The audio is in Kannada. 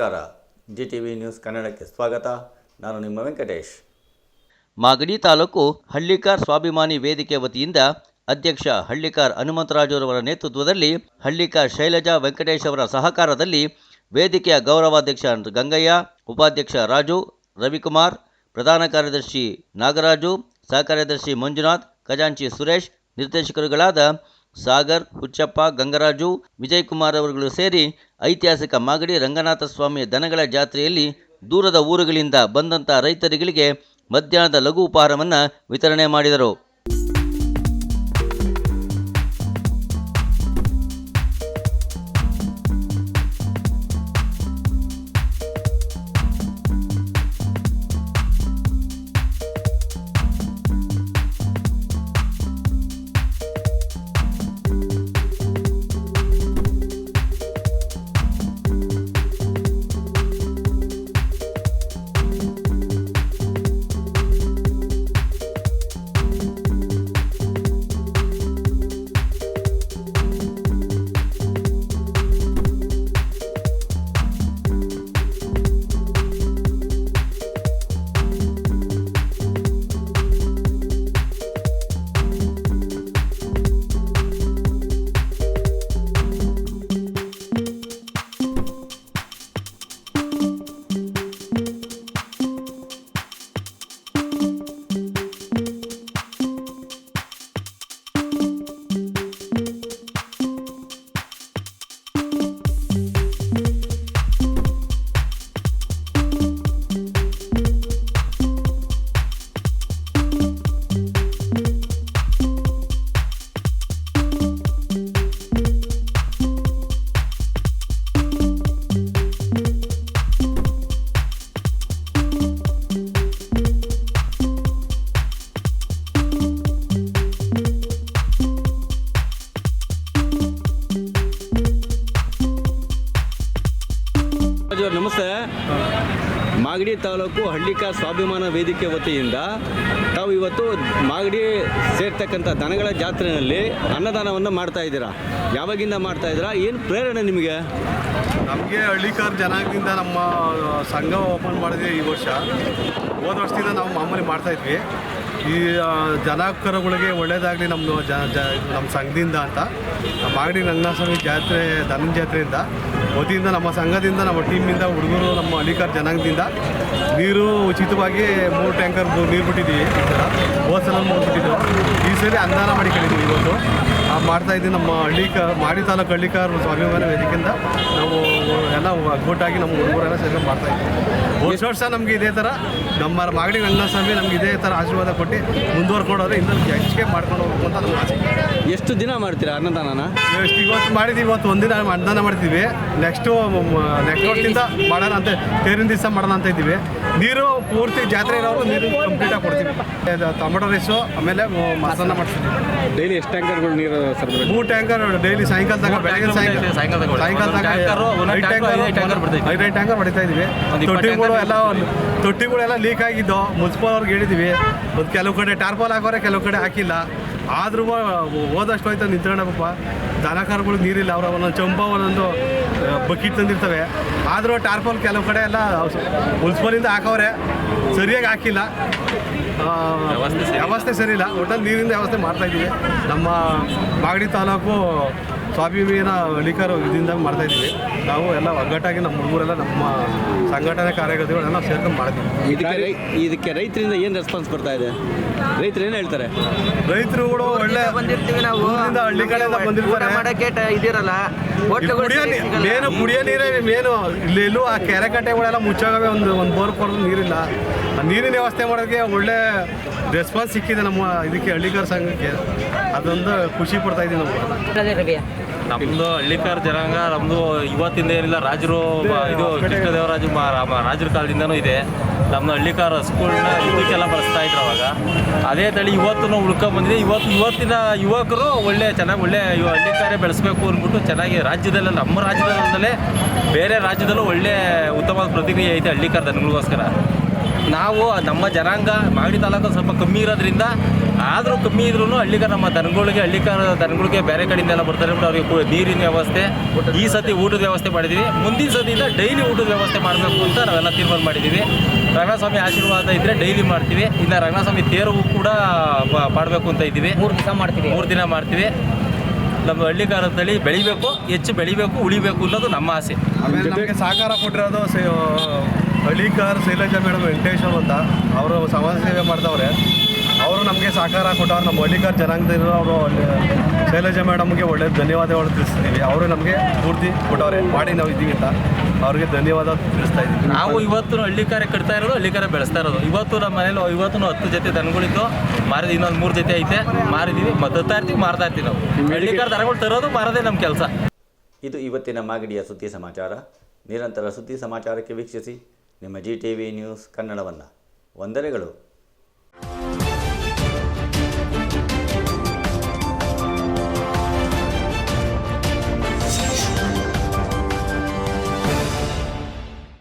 ನಮಸ್ಕಾರ. ಜಿ ಟಿ ವಿ ನ್ಯೂಸ್ ಕನ್ನಡಕ್ಕೆ ಸ್ವಾಗತ. ನಾನು ನಿಮ್ಮ ವೆಂಕಟೇಶ್. ಮಾಗಡಿ ತಾಲೂಕು ಹಳ್ಳಿಕಾರ್ ಸ್ವಾಭಿಮಾನಿ ವೇದಿಕೆ ವತಿಯಿಂದ ಅಧ್ಯಕ್ಷ ಹಳ್ಳಿಕಾರ್ ಹನುಮಂತರಾಜುರವರ ನೇತೃತ್ವದಲ್ಲಿ ಹಳ್ಳಿಕಾರ್ ಶೈಲಜಾ ವೆಂಕಟೇಶ್ ಅವರ ಸಹಕಾರದಲ್ಲಿ ವೇದಿಕೆಯ ಗೌರವಾಧ್ಯಕ್ಷ ಗಂಗಯ್ಯ, ಉಪಾಧ್ಯಕ್ಷ ರಾಜು, ರವಿಕುಮಾರ್, ಪ್ರಧಾನ ಕಾರ್ಯದರ್ಶಿ ನಾಗರಾಜು, ಸಹಕಾರ್ಯದರ್ಶಿ ಮಂಜುನಾಥ್, ಖಜಾಂಚಿ ಸುರೇಶ್, ನಿರ್ದೇಶಕರುಗಳಾದ ಸಾಗರ್, ಹುಚ್ಚಪ್ಪ, ಗಂಗರಾಜು, ವಿಜಯಕುಮಾರ್ ಅವರುಗಳು ಸೇರಿ ಐತಿಹಾಸಿಕ ಮಾಗಡಿ ರಂಗನಾಥ ಸ್ವಾಮಿಯ ದನಗಳ ಜಾತ್ರೆಯಲ್ಲಿ ದೂರದ ಊರುಗಳಿಂದ ಬಂದಂಥ ರೈತರುಗಳಿಗೆ ಮಧ್ಯಾಹ್ನದ ಲಘು ಉಪಹಾರವನ್ನು ವಿತರಣೆ ಮಾಡಿದರು. ತಾಲೂಕು ಹಳ್ಳಿಕ ಸ್ವಾಭಿಮಾನ ವೇದಿಕೆ ವತಿಯಿಂದ ತಾವು ಇವತ್ತು ಮಾಗಡಿ ಸೇರ್ತಕ್ಕಂಥ ದನಗಳ ಜಾತ್ರೆಯಲ್ಲಿ ಅನ್ನದಾನವನ್ನು ಮಾಡ್ತಾ ಇದ್ದೀರಾ? ಯಾವಾಗಿಂದ ಮಾಡ್ತಾ ಇದ್ದೀರಾ? ಏನು ಪ್ರೇರಣೆ ನಿಮಗೆ? ನಮಗೆ ಹಳ್ಳಿಕಾರ್ ಜನಾಂಗದಿಂದ ನಮ್ಮ ಸಂಘ ಓಪನ್ ಮಾಡಿದೆ ಈ ವರ್ಷ. ಹೋದ ವರ್ಷದಿಂದ ನಾವು ಮಾಮೂಲಿ ಮಾಡ್ತಾ ಇದ್ವಿ. ಈ ಜನಕರುಗಳಿಗೆ ಒಳ್ಳೆಯದಾಗಲಿ ನಮ್ಮ ಜ ಜ, ನಮ್ಮ ಸಂಘದಿಂದ ಅಂತ. ಮಾಗಡಿ ರಂಗನಾಥಸ್ವಾಮಿ ಜಾತ್ರೆ ಧನ ಜಾತ್ರೆಯಿಂದ ವತಿಯಿಂದ ನಮ್ಮ ಸಂಘದಿಂದ, ನಮ್ಮ ಟೀಮಿಂದ, ಹುಡುಗರು ನಮ್ಮ ಅಲಿಕಾರ್ ಜನಾಂಗದಿಂದ. ನೀರು ಉಚಿತವಾಗಿ ಮೂರು ಟ್ಯಾಂಕರ್ ನೀರು ಬಿಟ್ಟಿದ್ದೀವಿ. ಹೋದ ಸಲ ಮೂರು ಬಿಟ್ಟಿದ್ದು ಈ ಸರಿ ಮಾಡಿ ಕಳಿದ್ದೀವಿ ಇವತ್ತು. ಮಾಡ್ತಾ ಇದ್ದೀವಿ ನಮ್ಮ ಹಳ್ಳಿಕ ಮಾಡಿ ತಾಲೂಕು ಹಳ್ಳಿಕಾರ್ ಸ್ವಾಭಿಮಾನ ವೇದಿಕೆಯಿಂದ ನಾವು ಎಲ್ಲ ಒಗ್ಗಟ್ಟಾಗಿ ನಮ್ಮ ಹುಡುಗರೆಲ್ಲ ಸೇವೆ ಮಾಡ್ತಾ ಇದ್ದೀವಿ. ವರ್ಷ ವರ್ಷ ನಮಗೆ ಇದೇ ಥರ ನಮ್ಮ ಮಾಗಡಿ ರಂಗನಾಥಸ್ವಾಮಿ ನಮ್ಗೆ ಇದೇ ಥರ ಆಶೀರ್ವಾದ ಕೊಟ್ಟು ಮುಂದುವರ್ಕೊಂಡು ಹೋದ್ರೆ ಇನ್ನೊಂದು ಹೆಚ್ಚಿಗೆ ಮಾಡ್ಕೊಂಡು ಹೋಗ್ಬೇಕು ಅಂತ ನಮ್ಮ ಆಸೆ. ಎಷ್ಟು ದಿನ ಮಾಡ್ತೀರಾ ಅನ್ನದಾನನ? ಎಷ್ಟು ಇವತ್ತು ಮಾಡಿದ್ದೀವಿ ಇವತ್ತು ಒಂದಿನ ಅನ್ನದಾನ ಮಾಡ್ತೀವಿ. ನೆಕ್ಸ್ಟು ನೆಕ್ಸ್ಟ್ ವರ್ಷದಿಂದ ಮಾಡೋಣ ಅಂತ ತೇರಿನ ದಿವಸ ಮಾಡೋಣ ಅಂತ ಇದ್ದೀವಿ. ನೀರು ಪೂರ್ತಿ ಜಾತ್ರೆ ಇರೋರು ನೀರು ಕಂಪ್ಲೀಟಾಗಿ ಕೊಡ್ತೀವಿ. ಟೊಮೆಟೊ ರೈಸು ಆಮೇಲೆ ಮಸಾಲ ಮಾಡ್ತೀವಿ ಡೈಲಿ ಎಷ್ಟು ಟ್ಯಾಂಕರ್ಗಳು ನೀರು ಸರ್ಬರಾಜು ಮೂರು ಟ್ಯಾಂಕರ್ ಡೈಲಿ ಸಾಯಂಕಾಲ ತನಕ ಬೆಳಗ್ಗೆ ಸಾಯಂಕಾಲ ಸಾಯಂಕಾಲ ತನಕ ಐದು ಟ್ಯಾಂಕರ್ ಐದೈದು ಟ್ಯಾಂಕರ್ ಹೊಡಿತಾ ಇದೀವಿ ತೊಟ್ಟಿಗಳು ಎಲ್ಲ ತೊಟ್ಟಿಗಳೆಲ್ಲ ಲೀಕ್ ಆಗಿದ್ದು ಮುನ್ಸಿಪಲ್ ಅವ್ರಿಗೆ ಹೇಳಿದ್ದೀವಿ ಒಂದು ಕೆಲವು ಕಡೆ ಟಾರ್ಪಾಲ್ ಹಾಕೋರೆ ಕೆಲವು ಕಡೆ ಹಾಕಿಲ್ಲ. ಆದ್ರೂ ಹೋದಷ್ಟು ಹೋಯ್ತು ನಿಂತ್ಕೊಂಡಪ್ಪ ದನ ಕರುಗಳಿಗೆ ನೀರಿಲ್ಲ ಅವ್ರ ಒಂದೊಂದು ಚಂಪ ಒಂದೊಂದು ಬಕೆಟ್ ತಂದಿರ್ತವೆ. ಆದರೂ ಟಾರ್ಪಾಲ್ ಕೆಲವು ಕಡೆ ಎಲ್ಲ ಮುನ್ಸಿಪಲಿಂದ ಹಾಕವ್ರೆ ಸರಿಯಾಗಿ ಹಾಕಿಲ್ಲ. ವ್ಯವಸ್ಥೆ ಸರಿ ಇಲ್ಲ. ಒಟ್ಟಲ್ಲಿ ನೀರಿಂದ ವ್ಯವಸ್ಥೆ ಮಾಡ್ತಾ ಇದ್ದೀವಿ. ನಮ್ಮ ಮಾಗಡಿ ತಾಲೂಕು ಸ್ವಾಭಿಮಾನ ಹಳ್ಳಿಕಾರ ಇದರಿಂದ ಮಾಡ್ತಾ ಇದ್ದೀವಿ. ನಾವು ಎಲ್ಲ ಒಗ್ಗಟ್ಟಾಗಿ ನಮ್ಮ ಹುಡುಗರೆಲ್ಲ ನಮ್ಮ ಸಂಘಟನೆ ಕಾರ್ಯಕರ್ತರುಗಳೆಲ್ಲ ಸೇರ್ಕೊಂಡು ಮಾಡ್ತೀವಿ. ಇದಕ್ಕೆ ರೈ ಇದಕ್ಕೆ ರೈತರಿಂದ ಏನು ರೆಸ್ಪಾನ್ಸ್ ಬರ್ತಾ ಇದೆ? ರೈತರು ಏನು ಹೇಳ್ತಾರೆ? ರೈತರುಗಳು ಒಳ್ಳೆ ಬಂದಿರ್ತೀವಿ ನಾವು. ಹಳ್ಳಿ ಕಡೆ ಬಂದಿರ್ತಾರೆ. ಮಾಡಕ್ಕೆ ಇದಿರಲ್ಲ. ಮೇನು ಕುಡಿಯೋ ನೀರೇ ಮೇನು. ಇಲ್ಲಿ ಎಲ್ಲೂ ಆ ಕೆರೆ ಕಟ್ಟೆಗಳೆಲ್ಲ ಮುಚ್ಚಾಗವೆ ಒಂದು ಒಂದು ಬೋರ್ ಕೊಡೋದು ನೀರಿಲ್ಲ. ಆ ನೀರಿನ ವ್ಯವಸ್ಥೆ ಮಾಡೋದಕ್ಕೆ ಒಳ್ಳೆ ರೆಸ್ಪಾನ್ಸ್ ಸಿಕ್ಕಿದೆ ನಮ್ಮ ಇದಕ್ಕೆ ಹಳ್ಳಿಗಾರ ಸಂಘಕ್ಕೆ. ಅದೊಂದು ಖುಷಿ ಪಡ್ತಾ ಇದ್ದೀವಿ ನಾವು. ನಮ್ದು ಹಳ್ಳಿಕಾರ ಜನಾಂಗ, ನಮ್ದು ಇವತ್ತಿಂದ ಏನಿಲ್ಲ, ರಾಜರು ಇದು ಕೃಷ್ಣದೇವರಾಜ ರಾಜರ ಕಾಲದಿಂದನೂ ಇದೆ. ನಮ್ದು ಹಳ್ಳಿಕಾರ ಸ್ಕೂಲ್ನ ಇದಕ್ಕೆಲ್ಲ ಬಳಸ್ತಾ ಇದ್ರು ಅವಾಗ. ಅದೇ ತಳಿ ಇವತ್ತು ನಾವು ಬಂದಿದೆ. ಇವತ್ತು ಇವತ್ತಿನ ಯುವಕರು ಒಳ್ಳೆ ಚೆನ್ನಾಗಿ ಒಳ್ಳೆ ಹಳ್ಳಿಕಾರೆ ಬೆಳೆಸ್ಬೇಕು ಅಂದ್ಬಿಟ್ಟು ಚೆನ್ನಾಗಿ ರಾಜ್ಯದಲ್ಲ, ನಮ್ಮ ರಾಜ್ಯದಲ್ಲೇ, ಬೇರೆ ರಾಜ್ಯದಲ್ಲೂ ಒಳ್ಳೆ ಉತ್ತಮವಾದ ಪ್ರತಿಕ್ರಿಯೆ ಐತೆ ಹಳ್ಳಿಕಾರ ದನಗಳಿಗೋಸ್ಕರ. ನಾವು ನಮ್ಮ ಜನಾಂಗ, ಮಾಗಡಿ ತಾಲೂಕು ಸ್ವಲ್ಪ ಕಮ್ಮಿ ಇರೋದ್ರಿಂದ ಆದರೂ ಕಮ್ಮಿ ಇದ್ರೂ ಹಳ್ಳಿಕಾರ ನಮ್ಮ ದನಗಳಿಗೆ ಹಳ್ಳಿಕಾರ ದನಗಳಿಗೆ ಬೇರೆ ಕಡೆಯಿಂದ ಎಲ್ಲ ಬರ್ತಾರೆ. ಬಿಟ್ಟು ಅವ್ರಿಗೆ ನೀರಿನ ವ್ಯವಸ್ಥೆ ಈ ಸತಿ ಊಟದ ವ್ಯವಸ್ಥೆ ಮಾಡಿದ್ದೀವಿ ಮುಂದಿನ ಸತಿಯಿಂದ ಡೈಲಿ ಊಟದ ವ್ಯವಸ್ಥೆ ಮಾಡಬೇಕು ಅಂತ ನಾವೆಲ್ಲ ತೀರ್ಮಾನ ಮಾಡಿದ್ದೀವಿ ರಂಗಸ್ವಾಮಿ ಆಶೀರ್ವಾದ ಇದ್ದರೆ ಡೈಲಿ ಮಾಡ್ತೀವಿ. ಇನ್ನು ರಂಗಸ್ವಾಮಿ ತೇರು ಕೂಡ ಮಾಡಬೇಕು ಅಂತ ಇದ್ದೀವಿ. ಮೂರು ದಿನ ಮಾಡ್ತೀವಿ. ಮೂರು ದಿನ ಮಾಡ್ತೀವಿ. ನಮ್ಮ ಹಳ್ಳಿ ಕಾಲದಲ್ಲಿ ಬೆಳಿಬೇಕು ಹೆಚ್ಚು ಬೆಳಿಬೇಕು ಉಳಿಬೇಕು ಅನ್ನೋದು ನಮ್ಮ ಆಸೆ. ಜೊತೆಗೆ ನಮಗೆ ಸಹಕಾರ ಕೊಟ್ಟಿರೋದು ಹಳ್ಳಿಕಾರ್ ಶೈಲಜಾ ಮೇಡಮ್ ವೆಂಕಟೇಶ್ವರ್ ಅಂತ. ಅವರು ಸಮಾಜ ಸೇವೆ ಮಾಡ್ದವ್ರೆ. ಅವರು ನಮಗೆ ಸಹಕಾರ ಕೊಟ್ಟವ್ರು ನಮ್ಮ ಹಳ್ಳಿಕರ್ ಜನಾಂಗದಿಂದ ಅವರು ಶೈಲಜಾ ಮೇಡಮ್ಗೆ ಒಳ್ಳೆ ಧನ್ಯವಾದಗಳು ತಿಳಿಸ್ತೀವಿ ಅವರು ನಮಗೆ ಪೂರ್ತಿ ಕೊಟ್ಟವ್ರೆ. ಮಾಡಿ ನಾವು ಇದ್ದೀವಿ ಅಂತ ಅವ್ರಿಗೆ ಧನ್ಯವಾದ ತಿಳಿಸ್ತಾ ಇದ್ದೀವಿ. ನಾವು ಇವತ್ತು ಹಳ್ಳಿಕಾರೆ ಕಟ್ತಾ ಇರೋದು ಹಳ್ಳಿಕಾರೆ ಬೆಳೆಸ್ತಾ ಇರೋದು. ಇವತ್ತು ನಮ್ಮ ಮನೇಲಿ ಇವತ್ತು ಹತ್ತು ಜೊತೆ ದನಗಳಿತ್ತು. ಮಾರಿದ ಇನ್ನೊಂದು ಮೂರು ಜೊತೆ ಐತೆ. ಮಾರಿದ್ದೀವಿ ಮತ್ತಾ ಇರ್ತೀವಿ ಮಾರ್ತಾ ಇರ್ತೀವಿ ನಾವು. ಹಳ್ಳಿಕಾರ ದನಗಳು ತರೋದು ಮಾರೋದೇ ನಮ್ಮ ಕೆಲಸ. ಇದು ಇವತ್ತಿನ ಮಾಗಡಿಯ ಸುದ್ದಿ ಸಮಾಚಾರ. ನಿರಂತರ ಸುದ್ದಿ ಸಮಾಚಾರಕ್ಕೆ ವೀಕ್ಷಿಸಿ. ನಿಮ್ಮ ಜಿ ಟಿ ವಿ ನ್ಯೂಸ್ ಕನ್ನಡವನ್ನು. ವಂದನೆಗಳು.